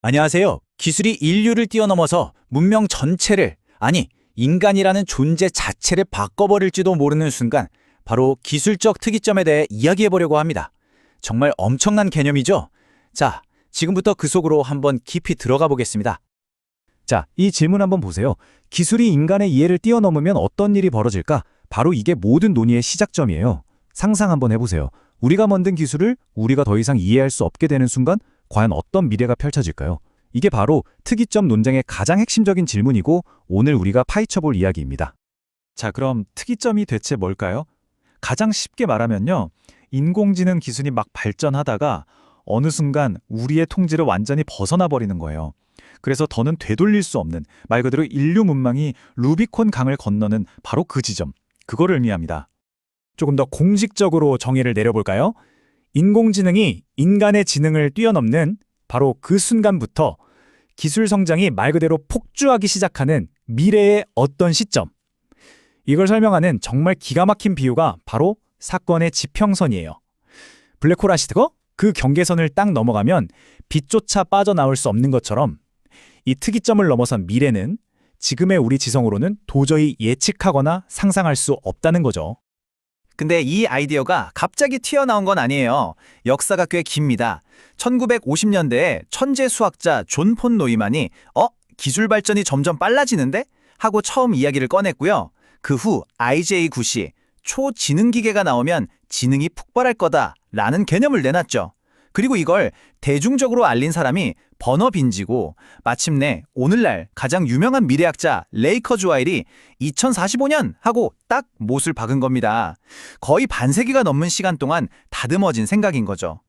안녕하세요. 기술이 인류를 뛰어넘어서 문명 전체를, 아니, 인간이라는 존재 자체를 바꿔버릴지도 모르는 순간, 바로 기술적 특이점에 대해 이야기해보려고 합니다. 정말 엄청난 개념이죠? 자, 지금부터 그 속으로 한번 깊이 들어가 보겠습니다. 자, 이 질문 한번 보세요. 기술이 인간의 이해를 뛰어넘으면 어떤 일이 벌어질까? 바로 이게 모든 논의의 시작점이에요. 상상 한번 해보세요. 우리가 만든 기술을 우리가 더 이상 이해할 수 없게 되는 순간 과연 어떤 미래가 펼쳐질까요? 이게 바로 특이점 논쟁의 가장 핵심적인 질문이고 오늘 우리가 파헤쳐볼 이야기입니다. 자, 그럼 특이점이 대체 뭘까요? 가장 쉽게 말하면요. 인공지능 기술이 막 발전하다가 어느 순간 우리의 통제를 완전히 벗어나 버리는 거예요. 그래서 더는 되돌릴 수 없는 말 그대로 인류 문망이 루비콘 강을 건너는 바로 그 지점, 그거를 의미합니다. 조금 더 공식적으로 정의를 내려볼까요? 인공지능이 인간의 지능을 뛰어넘는 바로 그 순간부터 기술 성장이 말 그대로 폭주하기 시작하는 미래의 어떤 시점. 이걸 설명하는 정말 기가 막힌 비유가 바로 사건의 지평선이에요. 블랙홀 아시드거? 그 경계선을 딱 넘어가면 빛조차 빠져나올 수 없는 것처럼 이 특이점을 넘어선 미래는 지금의 우리 지성으로는 도저히 예측하거나 상상할 수 없다는 거죠. 근데 이 아이디어가 갑자기 튀어나온 건 아니에요. 역사가 꽤 깁니다. 1950년대에 천재 수학자 존 폰 노이만이 어? 기술 발전이 점점 빨라지는데? 하고 처음 이야기를 꺼냈고요. 그 후 IJ9시 초지능 기계가 나오면 지능이 폭발할 거다 라는 개념을 내놨죠. 그리고 이걸 대중적으로 알린 사람이 버너 빈지고 마침내 오늘날 가장 유명한 미래학자 레이 커즈와일이 2045년 하고 딱 못을 박은 겁니다. 거의 반세기가 넘는 시간 동안 다듬어진 생각인 거죠.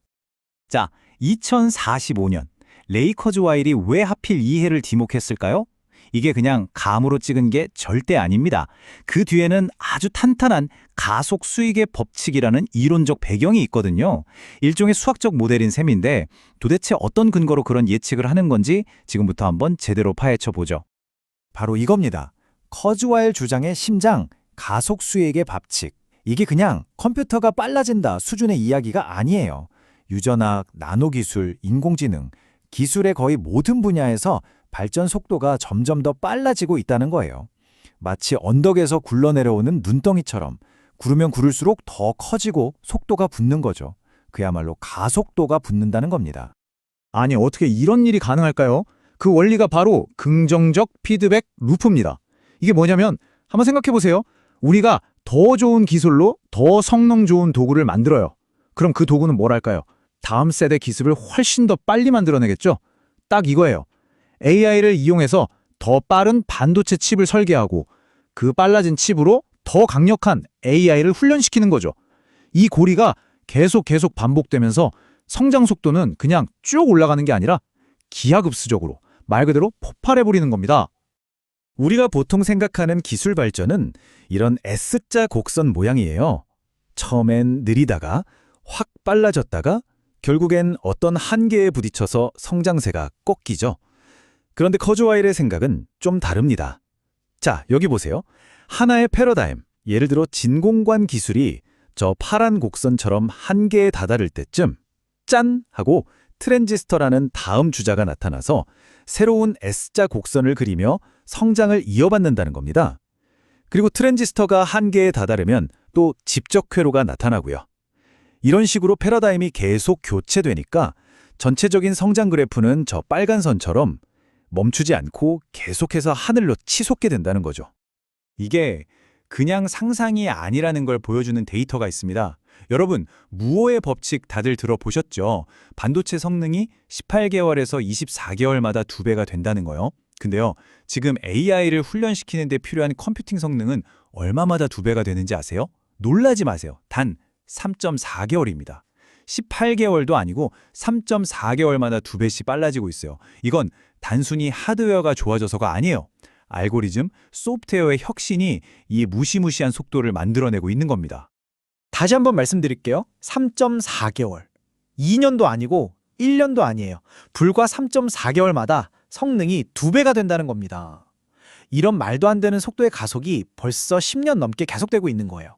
자, 2045년 레이커즈 와일이 왜 하필 이 해를 지목했을까요? 이게 그냥 감으로 찍은 게 절대 아닙니다. 그 뒤에는 아주 탄탄한 가속 수익의 법칙이라는 이론적 배경이 있거든요. 일종의 수학적 모델인 셈인데 도대체 어떤 근거로 그런 예측을 하는 건지 지금부터 한번 제대로 파헤쳐 보죠. 바로 이겁니다. 커즈와일 주장의 심장, 가속 수익의 법칙. 이게 그냥 컴퓨터가 빨라진다 수준의 이야기가 아니에요. 유전학, 나노기술, 인공지능, 기술의 거의 모든 분야에서 발전 속도가 점점 더 빨라지고 있다는 거예요. 마치 언덕에서 굴러내려오는 눈덩이처럼 구르면 구를수록 더 커지고 속도가 붙는 거죠. 그야말로 가속도가 붙는다는 겁니다. 아니, 어떻게 이런 일이 가능할까요? 그 원리가 바로 긍정적 피드백 루프입니다. 이게 뭐냐면 한번 생각해 보세요. 우리가 더 좋은 기술로 더 성능 좋은 도구를 만들어요. 그럼 그 도구는 뭐랄까요? 다음 세대 기술을 훨씬 더 빨리 만들어내겠죠? 딱 이거예요. AI를 이용해서 더 빠른 반도체 칩을 설계하고 그 빨라진 칩으로 더 강력한 AI를 훈련시키는 거죠. 이 고리가 계속 계속 반복되면서 성장 속도는 그냥 쭉 올라가는 게 아니라 기하급수적으로 말 그대로 폭발해버리는 겁니다. 우리가 보통 생각하는 기술 발전은 이런 S자 곡선 모양이에요. 처음엔 느리다가 확 빨라졌다가 결국엔 어떤 한계에 부딪혀서 성장세가 꺾이죠. 그런데 커즈와일의 생각은 좀 다릅니다. 자, 여기 보세요. 하나의 패러다임, 예를 들어 진공관 기술이 저 파란 곡선처럼 한계에 다다를 때쯤 짠! 하고 트랜지스터라는 다음 주자가 나타나서 새로운 S자 곡선을 그리며 성장을 이어받는다는 겁니다. 그리고 트랜지스터가 한계에 다다르면 또 집적 회로가 나타나고요. 이런 식으로 패러다임이 계속 교체되니까 전체적인 성장 그래프는 저 빨간 선처럼 멈추지 않고 계속해서 하늘로 치솟게 된다는 거죠. 이게 그냥 상상이 아니라는 걸 보여주는 데이터가 있습니다. 여러분, 무오의 법칙 다들 들어보셨죠? 반도체 성능이 18개월에서 24개월마다 두 배가 된다는 거요. 근데요, 지금 AI를 훈련시키는 데 필요한 컴퓨팅 성능은 얼마마다 두 배가 되는지 아세요? 놀라지 마세요. 단 3.4개월입니다. 18개월도 아니고 3.4개월마다 두 배씩 빨라지고 있어요. 이건 단순히 하드웨어가 좋아져서가 아니에요. 알고리즘, 소프트웨어의 혁신이 이 무시무시한 속도를 만들어내고 있는 겁니다. 다시 한번 말씀드릴게요. 3.4개월. 2년도 아니고 1년도 아니에요. 불과 3.4개월마다 성능이 두 배가 된다는 겁니다. 이런 말도 안 되는 속도의 가속이 벌써 10년 넘게 계속되고 있는 거예요.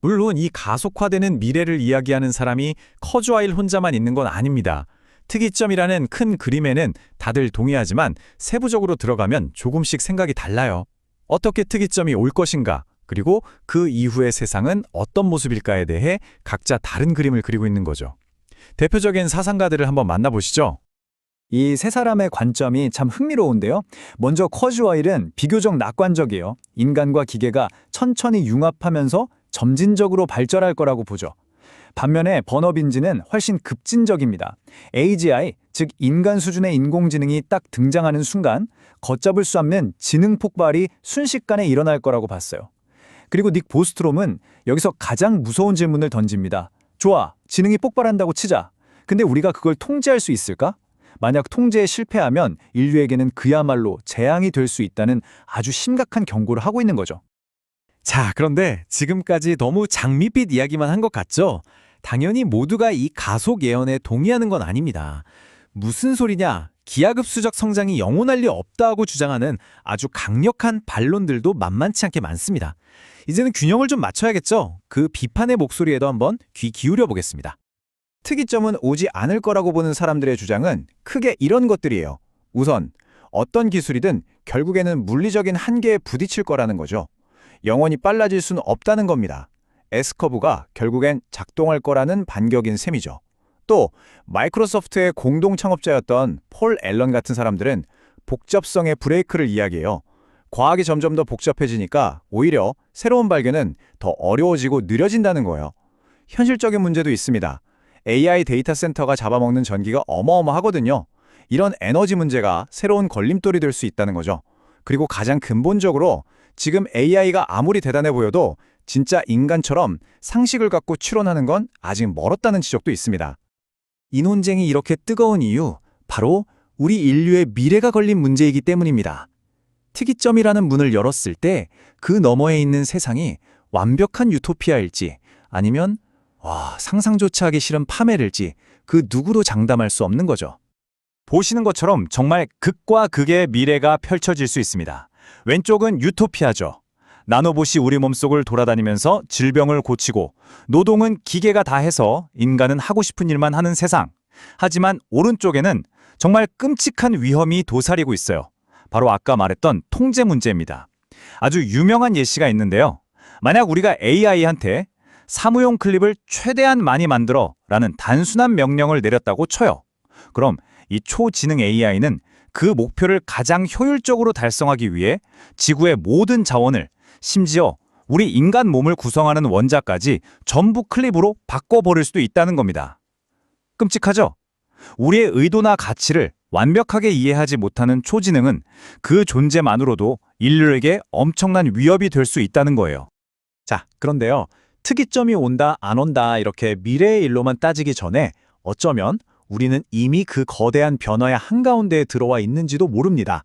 물론 이 가속화되는 미래를 이야기하는 사람이 커즈와일 혼자만 있는 건 아닙니다. 특이점이라는 큰 그림에는 다들 동의하지만 세부적으로 들어가면 조금씩 생각이 달라요. 어떻게 특이점이 올 것인가, 그리고 그 이후의 세상은 어떤 모습일까에 대해 각자 다른 그림을 그리고 있는 거죠. 대표적인 사상가들을 한번 만나보시죠. 이 세 사람의 관점이 참 흥미로운데요. 먼저 커즈와일은 비교적 낙관적이에요. 인간과 기계가 천천히 융합하면서 점진적으로 발전할 거라고 보죠. 반면에 버너빈지는 훨씬 급진적입니다. AGI, 즉 인간 수준의 인공지능이 딱 등장하는 순간 걷잡을 수 없는 지능 폭발이 순식간에 일어날 거라고 봤어요. 그리고 닉 보스트롬은 여기서 가장 무서운 질문을 던집니다. 좋아, 지능이 폭발한다고 치자. 근데 우리가 그걸 통제할 수 있을까? 만약 통제에 실패하면 인류에게는 그야말로 재앙이 될 수 있다는 아주 심각한 경고를 하고 있는 거죠. 자, 그런데 지금까지 너무 장밋빛 이야기만 한 것 같죠? 당연히 모두가 이 가속 예언에 동의하는 건 아닙니다. 무슨 소리냐? 기하급수적 성장이 영원할 리 없다고 주장하는 아주 강력한 반론들도 만만치 않게 많습니다. 이제는 균형을 좀 맞춰야겠죠? 그 비판의 목소리에도 한번 귀 기울여 보겠습니다. 특이점은 오지 않을 거라고 보는 사람들의 주장은 크게 이런 것들이에요. 우선 어떤 기술이든 결국에는 물리적인 한계에 부딪힐 거라는 거죠. 영원히 빨라질 수는 없다는 겁니다. S커브가 결국엔 작동할 거라는 반격인 셈이죠. 또 마이크로소프트의 공동 창업자였던 폴 앨런 같은 사람들은 복잡성의 브레이크를 이야기해요. 과학이 점점 더 복잡해지니까 오히려 새로운 발견은 더 어려워지고 느려진다는 거예요. 현실적인 문제도 있습니다. AI 데이터 센터가 잡아먹는 전기가 어마어마하거든요. 이런 에너지 문제가 새로운 걸림돌이 될 수 있다는 거죠. 그리고 가장 근본적으로 지금 AI가 아무리 대단해 보여도 진짜 인간처럼 상식을 갖고 추론하는 건 아직 멀었다는 지적도 있습니다. 이 논쟁이 이렇게 뜨거운 이유, 바로 우리 인류의 미래가 걸린 문제이기 때문입니다. 특이점이라는 문을 열었을 때 그 너머에 있는 세상이 완벽한 유토피아일지 아니면 와, 상상조차 하기 싫은 파멸일지 그 누구도 장담할 수 없는 거죠. 보시는 것처럼 정말 극과 극의 미래가 펼쳐질 수 있습니다. 왼쪽은 유토피아죠. 나노봇이 우리 몸속을 돌아다니면서 질병을 고치고 노동은 기계가 다 해서 인간은 하고 싶은 일만 하는 세상. 하지만 오른쪽에는 정말 끔찍한 위험이 도사리고 있어요. 바로 아까 말했던 통제 문제입니다. 아주 유명한 예시가 있는데요. 만약 우리가 AI한테 사무용 클립을 최대한 많이 만들어 라는 단순한 명령을 내렸다고 쳐요. 그럼 이 초지능 AI는 그 목표를 가장 효율적으로 달성하기 위해 지구의 모든 자원을 심지어 우리 인간 몸을 구성하는 원자까지 전부 클립으로 바꿔버릴 수도 있다는 겁니다. 끔찍하죠? 우리의 의도나 가치를 완벽하게 이해하지 못하는 초지능은 그 존재만으로도 인류에게 엄청난 위협이 될 수 있다는 거예요. 자, 그런데요. 특이점이 온다, 안 온다 이렇게 미래의 일로만 따지기 전에 어쩌면 우리는 이미 그 거대한 변화의 한가운데에 들어와 있는지도 모릅니다.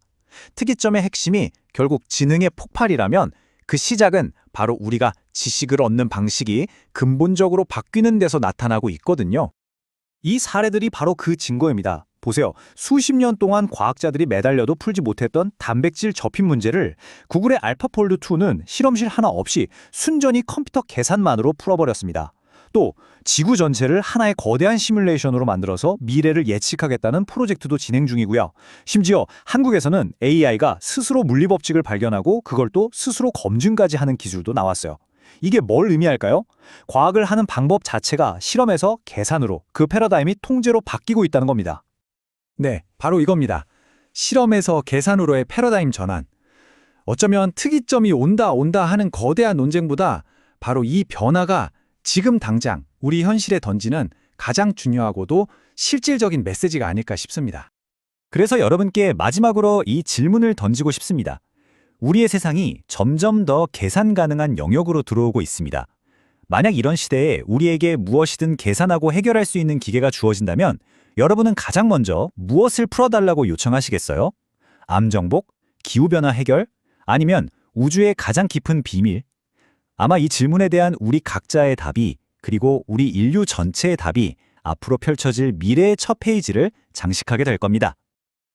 특이점의 핵심이 결국 지능의 폭발이라면 그 시작은 바로 우리가 지식을 얻는 방식이 근본적으로 바뀌는 데서 나타나고 있거든요. 이 사례들이 바로 그 증거입니다. 보세요. 수십 년 동안 과학자들이 매달려도 풀지 못했던 단백질 접힌 문제를 구글의 알파폴드 2는 실험실 하나 없이 순전히 컴퓨터 계산만으로 풀어버렸습니다. 또 지구 전체를 하나의 거대한 시뮬레이션으로 만들어서 미래를 예측하겠다는 프로젝트도 진행 중이고요. 심지어 한국에서는 AI가 스스로 물리법칙을 발견하고 그걸 또 스스로 검증까지 하는 기술도 나왔어요. 이게 뭘 의미할까요? 과학을 하는 방법 자체가 실험에서 계산으로 그 패러다임이 통제로 바뀌고 있다는 겁니다. 네, 바로 이겁니다. 실험에서 계산으로의 패러다임 전환. 어쩌면 특이점이 온다 온다 하는 거대한 논쟁보다 바로 이 변화가 지금 당장 우리 현실에 던지는 가장 중요하고도 실질적인 메시지가 아닐까 싶습니다. 그래서 여러분께 마지막으로 이 질문을 던지고 싶습니다. 우리의 세상이 점점 더 계산 가능한 영역으로 들어오고 있습니다. 만약 이런 시대에 우리에게 무엇이든 계산하고 해결할 수 있는 기계가 주어진다면 여러분은 가장 먼저 무엇을 풀어달라고 요청하시겠어요? 암정복? 기후변화 해결? 아니면 우주의 가장 깊은 비밀? 아마 이 질문에 대한 우리 각자의 답이 그리고 우리 인류 전체의 답이 앞으로 펼쳐질 미래의 첫 페이지를 장식하게 될 겁니다.